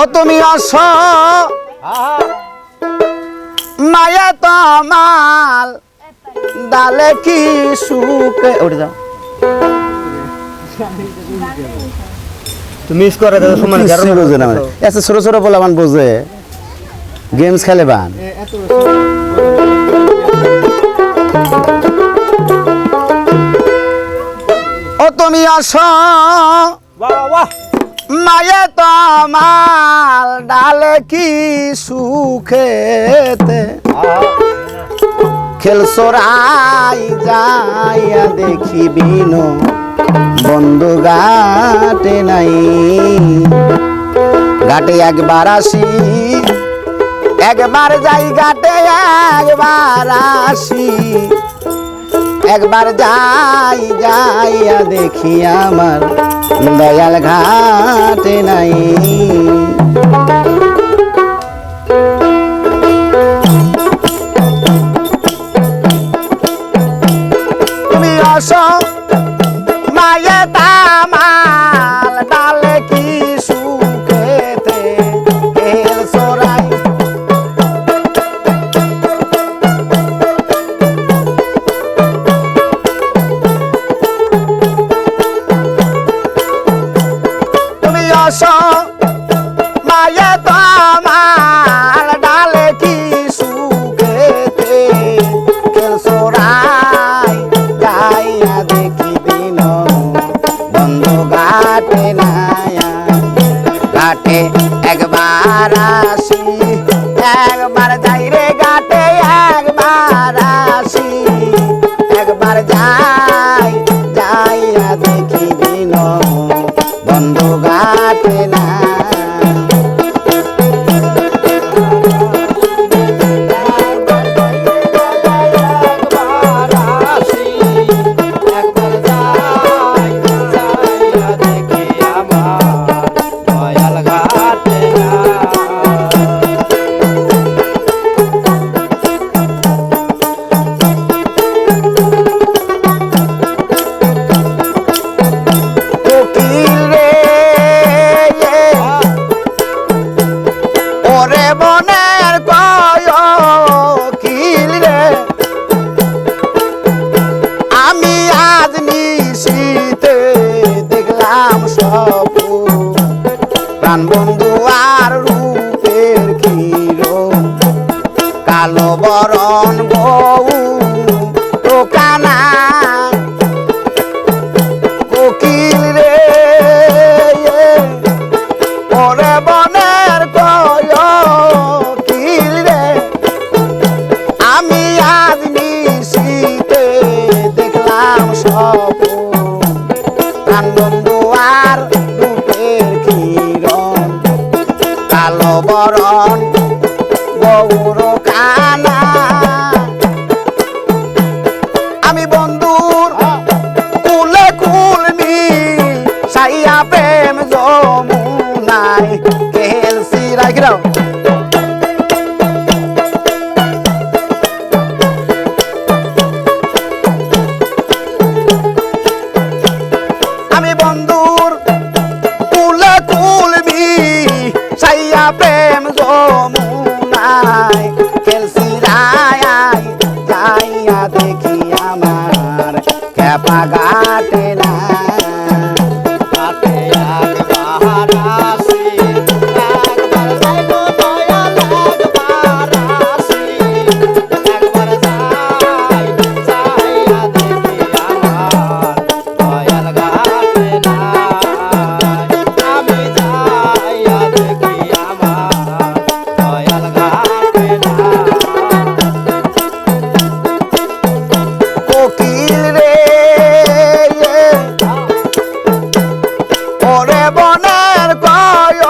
ও তুমি অস মায়া তমাল ডালে কি সুখে উঠে যাও তুমি মিস করে দাও সময় কিছুই বোঝে না মানে। এত ছোট ছোট বলে আমার বোঝে। গেমস খেলে বান। ও তুমি অস বাহ বাহ। মায়ে তমাল ডালে কি সুখেতে? খেল সরাই যাইয়া দেখিবি নো বন্ধু গাটে নাই। ঘাটে একবার আসি, একবার যাই ঘাটে একবার আসি। একবার যাই যাইয়া দেখি আমার দয়াল ঘাটে নাই। বরণ বউ দোকানা কোকিল রে ওরে বনের কিল রে। আমি আজ নিশীতে দেখলাম সব প্রাণবন্ধু কেল ওরে বনের কয়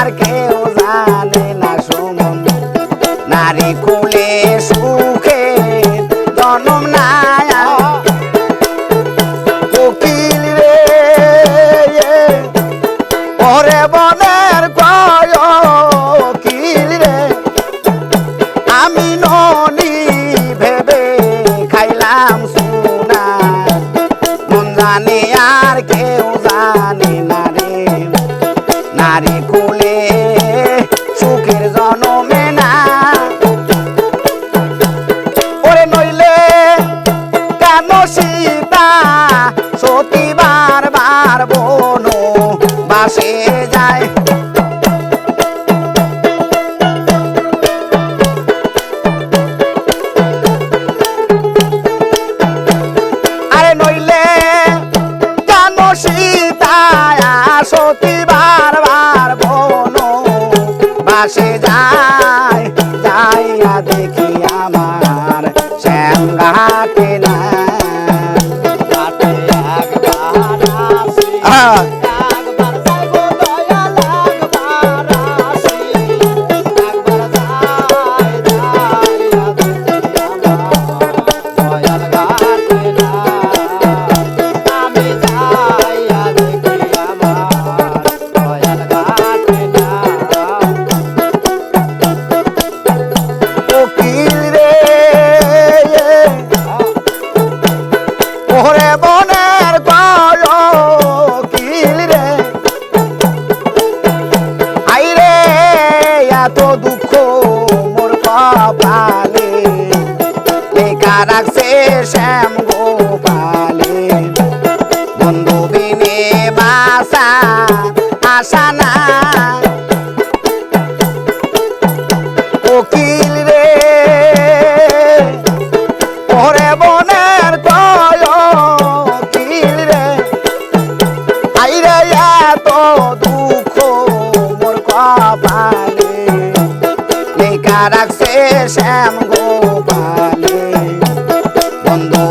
আর সুখে জনম নাই কোকিল রে ওরে বনের কয় কিল রে আমি ননী সীতা সতী বার বন বাসে যায়। আরে নইলে সীতা সতী বাসে যায় ওরে বনের কয় কিল রে। আইরে, এত দুঃখ মোর কপালে। লেখা রাখছে শ্যাম গোপালে? বন্ধু বিনে আশা না রাখছে শ্যাম গোপালে। বন্ধু